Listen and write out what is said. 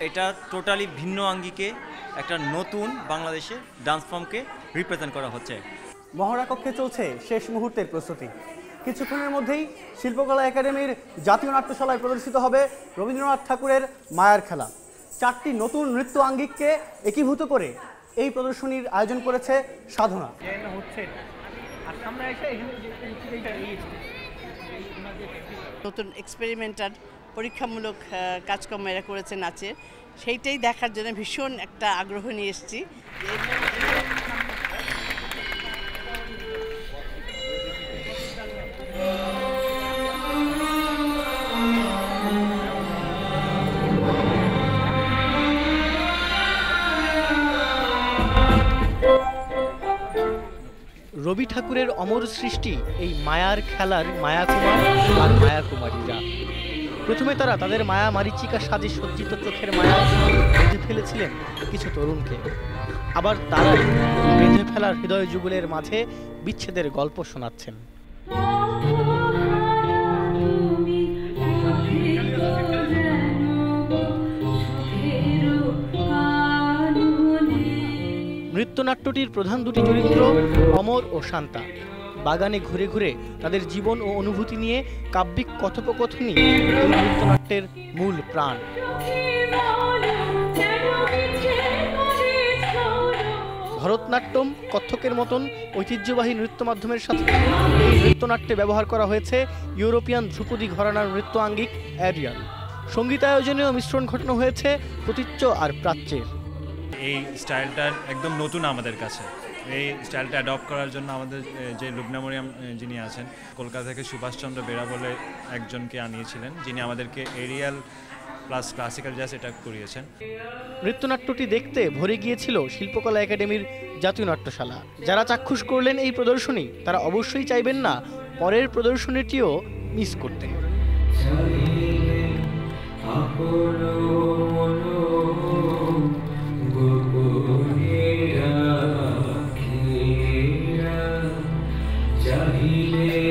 এটা টোটালি ভিন্ন আঙ্গিকে একটা নতুন বাংলাদেশে ডান্স ফর্মকে রিপ্রেজেন্ট করা হচ্ছে মহড়া কক্ষে চলছে শেষ মুহূর্তের প্রস্তুতি কিছুক্ষণের মধ্যেই শিল্পকলা একাডেমির জাতীয় নাট্যশালায় প্রদর্শিত হবে রবীন্দ্রনাথ ঠাকুরের মায়ার খেলা চারটি নতুন নৃত্য আঙ্গিককে একীভূত করে এই প্রদর্শনীর আয়োজন করেছে সাধনা নতুন এক্সপেরিমেন্টাল পরীক্ষামূলক কাজকর্ম এরা করেছে নাচের সেইটাই দেখার জন্য ভীষণ একটা আগ্রহ নিয়ে এসেছি। রবি ঠাকুরের অমর সৃষ্টি এই মায়ার খেলার মায়াকুমার আর মায়াকুমারীরা। প্রথমে তারা তাদের মায়া মারিচিকা সাজে সজ্জিত চোখের মায়া বেঁধে ফেলেছিলেন কিছু তরুণকে। আবার তারাই বেঁধে ফেলার হৃদয় যুগলের মাঝে বিচ্ছেদের গল্প শোনাচ্ছেন। নৃত্যনাট্যটির প্রধান দুটি চরিত্র অমর ও শান্তা। বাগানে ঘুরে ঘুরে তাদের জীবন ও অনুভূতি নিয়ে কাব্যিক কথোপকথনই নৃত্যনাট্যের মূল প্রাণ। ভরতনাট্যম কত্থকের মতন ঐতিহ্যবাহী নৃত্য মাধ্যমের সাথে এই নৃত্যনাট্যে ব্যবহার করা হয়েছে ইউরোপিয়ান ধ্রুপদী ঘরানার নৃত্য আঙ্গিক অ্যারিয়াল সঙ্গীতায়োজনেও মিশ্রণ ঘটানো হয়েছে প্রতীচ্য আর প্রাচ্যের। এই স্টাইলটা একদম নতুন আমাদের কাছে। এই স্টাইলটা অ্যাডপ্ট করার জন্য আমাদের যে লুবনা মরিয়াম যিনি আছেন কলকাতা থেকে সুভাষচন্দ্র বেরা বলে একজনকে আনিয়েছিলেন যিনি আমাদেরকে এরিয়াল প্লাস ক্লাসিক্যাল জ্যাজ এটা করিয়েছেন। নৃত্যনাট্যটি দেখতে ভরে গিয়েছিল শিল্পকলা একাডেমির জাতীয় নাট্যশালা। যারা চাক্ষুষ করলেন এই প্রদর্শনী তারা অবশ্যই চাইবেন না পরের প্রদর্শনীটিও মিস করতে। আপন मिले